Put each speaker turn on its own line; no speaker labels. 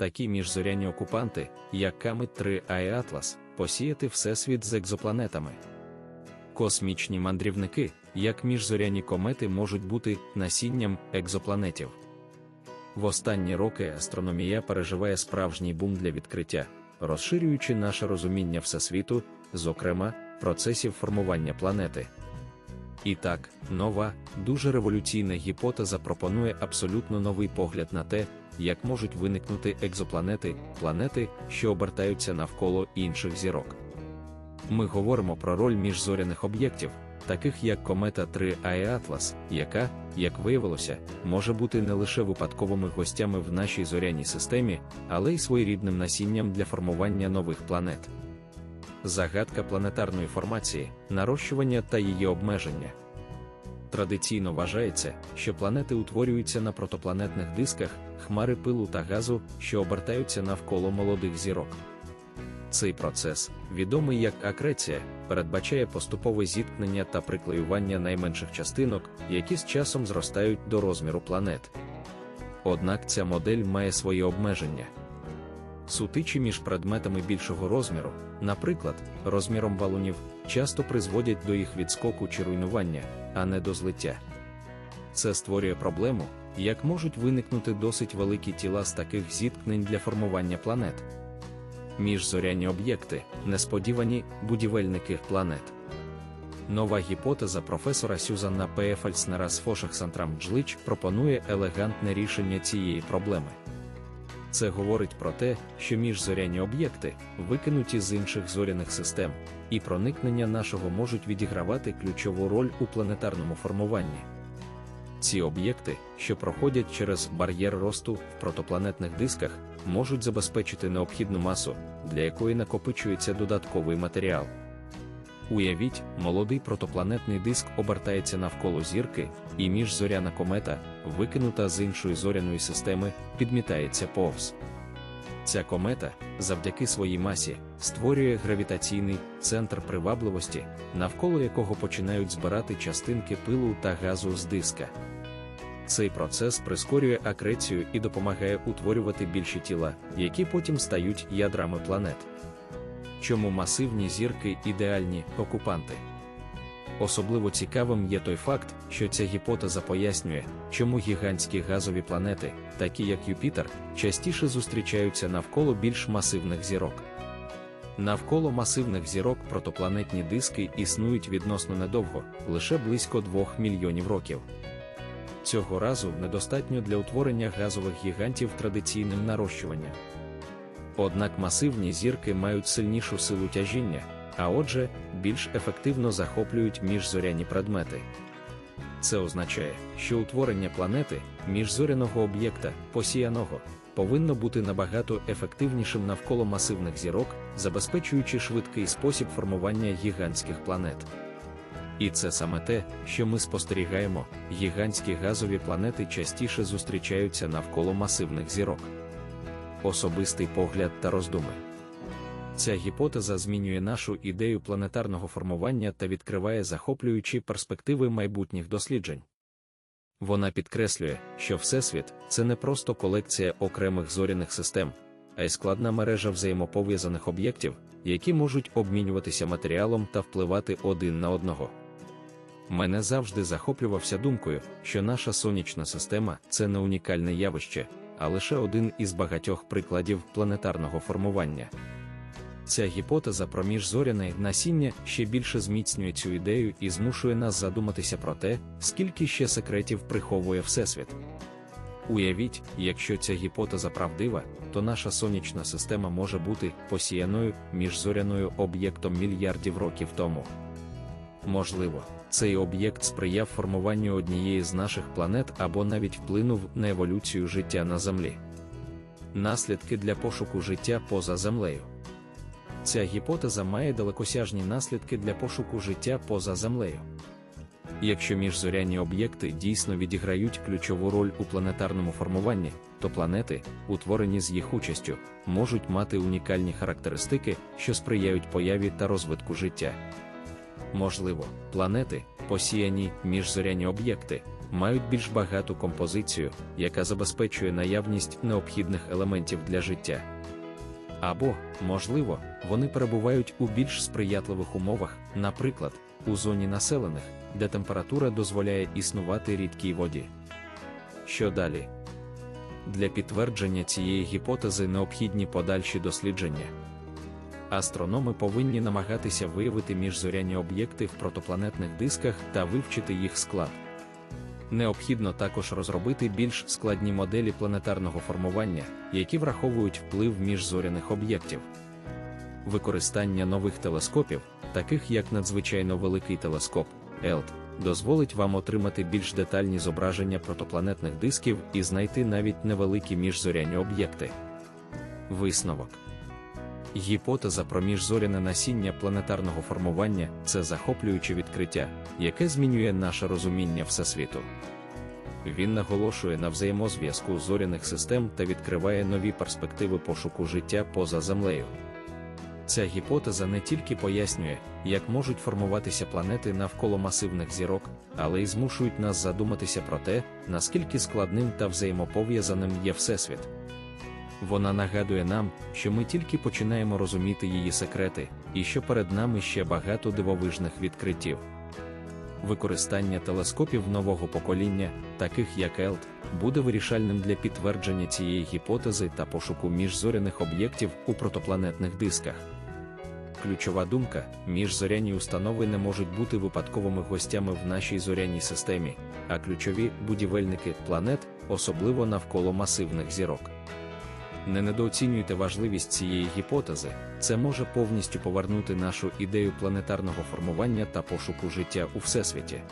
такі міжзоряні окупанти, як Камет 3 а і Атлас, посіяти всесвіт з екзопланетами. Космічні мандрівники, як міжзоряні комети, можуть бути насінням екзопланетів. В останні роки астрономія переживає справжній бум для відкриття, розширюючи наше розуміння всесвіту, зокрема, процесів формування планети. І так, нова, дуже революційна гіпотеза пропонує абсолютно новий погляд на те, як можуть виникнути екзопланети, планети, що обертаються навколо інших зірок. Ми говоримо про роль міжзоряних об'єктів, таких як комета 3 а Атлас, яка, як виявилося, може бути не лише випадковими гостями в нашій зоряній системі, але й своєрідним насінням для формування нових планет. Загадка планетарної формації, нарощування та її обмеження. Традиційно вважається, що планети утворюються на протопланетних дисках, хмари пилу та газу, що обертаються навколо молодих зірок. Цей процес, відомий як акреція, передбачає поступове зіткнення та приклеювання найменших частинок, які з часом зростають до розміру планет. Однак ця модель має свої обмеження. Сутичі між предметами більшого розміру, наприклад, розміром валунів, часто призводять до їх відскоку чи руйнування, а не до злиття. Це створює проблему, як можуть виникнути досить великі тіла з таких зіткнень для формування планет. Міжзоряні об'єкти, несподівані будівельники планет. Нова гіпотеза професора Сюзанна П. Фальснера з Фошахсантрам пропонує елегантне рішення цієї проблеми. Це говорить про те, що міжзоряні об'єкти, викинуті з інших зоряних систем, і проникнення нашого можуть відігравати ключову роль у планетарному формуванні. Ці об'єкти, що проходять через бар'єр росту в протопланетних дисках, можуть забезпечити необхідну масу, для якої накопичується додатковий матеріал. Уявіть, молодий протопланетний диск обертається навколо зірки, і міжзоряна комета, викинута з іншої зоряної системи, підмітається повз. Ця комета, завдяки своїй масі, створює гравітаційний центр привабливості, навколо якого починають збирати частинки пилу та газу з диска. Цей процес прискорює акрецію і допомагає утворювати більші тіла, які потім стають ядрами планет. Чому масивні зірки ідеальні окупанти? Особливо цікавим є той факт, що ця гіпотеза пояснює, чому гігантські газові планети, такі як Юпітер, частіше зустрічаються навколо більш масивних зірок. Навколо масивних зірок протопланетні диски існують відносно недовго, лише близько 2 мільйонів років. Цього разу недостатньо для утворення газових гігантів традиційним нарощуванням. Однак масивні зірки мають сильнішу силу тяжіння, а отже, більш ефективно захоплюють міжзоряні предмети. Це означає, що утворення планети, міжзоряного об'єкта, посіяного, повинно бути набагато ефективнішим навколо масивних зірок, забезпечуючи швидкий спосіб формування гігантських планет. І це саме те, що ми спостерігаємо, гігантські газові планети частіше зустрічаються навколо масивних зірок. Особистий погляд та роздуми. Ця гіпотеза змінює нашу ідею планетарного формування та відкриває захоплюючі перспективи майбутніх досліджень. Вона підкреслює, що Всесвіт це не просто колекція окремих зоряних систем, а й складна мережа взаємопов'язаних об'єктів, які можуть обмінюватися матеріалом та впливати один на одного. Мене завжди захоплювався думкою, що наша сонячна система це не унікальне явище, а лише один із багатьох прикладів планетарного формування. Ця гіпотеза про міжзоряне насіння ще більше зміцнює цю ідею і змушує нас задуматися про те, скільки ще секретів приховує Всесвіт. Уявіть, якщо ця гіпотеза правдива, то наша сонячна система може бути посіяною міжзоряною об'єктом мільярдів років тому. Можливо, цей об'єкт сприяв формуванню однієї з наших планет або навіть вплинув на еволюцію життя на Землі. Наслідки для пошуку життя поза землею. Ця гіпотеза має далекосяжні наслідки для пошуку життя поза землею. Якщо міжзорянні об'єкти дійсно відіграють ключову роль у планетарному формуванні, то планети, утворені з їх участю, можуть мати унікальні характеристики, що сприяють появі та розвитку життя. Можливо, планети, посіяні міжзоряні об'єкти, мають більш багату композицію, яка забезпечує наявність необхідних елементів для життя. Або, можливо, вони перебувають у більш сприятливих умовах, наприклад, у зоні населених, де температура дозволяє існувати рідкій воді. Що далі? Для підтвердження цієї гіпотези необхідні подальші дослідження. Астрономи повинні намагатися виявити міжзоряні об'єкти в протопланетних дисках та вивчити їх склад. Необхідно також розробити більш складні моделі планетарного формування, які враховують вплив міжзоряних об'єктів. Використання нових телескопів, таких як надзвичайно великий телескоп ELT, дозволить вам отримати більш детальні зображення протопланетних дисків і знайти навіть невеликі міжзоряні об'єкти. Висновок Гіпотеза про міжзоряне насіння планетарного формування це захоплююче відкриття, яке змінює наше розуміння Всесвіту. Він наголошує на взаємозв'язку зоряних систем та відкриває нові перспективи пошуку життя поза землею. Ця гіпотеза не тільки пояснює, як можуть формуватися планети навколо масивних зірок, але й змушують нас задуматися про те, наскільки складним та взаємопов'язаним є Всесвіт. Вона нагадує нам, що ми тільки починаємо розуміти її секрети, і що перед нами ще багато дивовижних відкриттів. Використання телескопів нового покоління, таких як ЕЛТ, буде вирішальним для підтвердження цієї гіпотези та пошуку міжзоряних об'єктів у протопланетних дисках. Ключова думка: міжзоряні установи не можуть бути випадковими гостями в нашій зоряній системі, а ключові будівельники планет, особливо навколо масивних зірок. Не недооцінюйте важливість цієї гіпотези, це може повністю повернути нашу ідею планетарного формування та пошуку життя у всесвіті.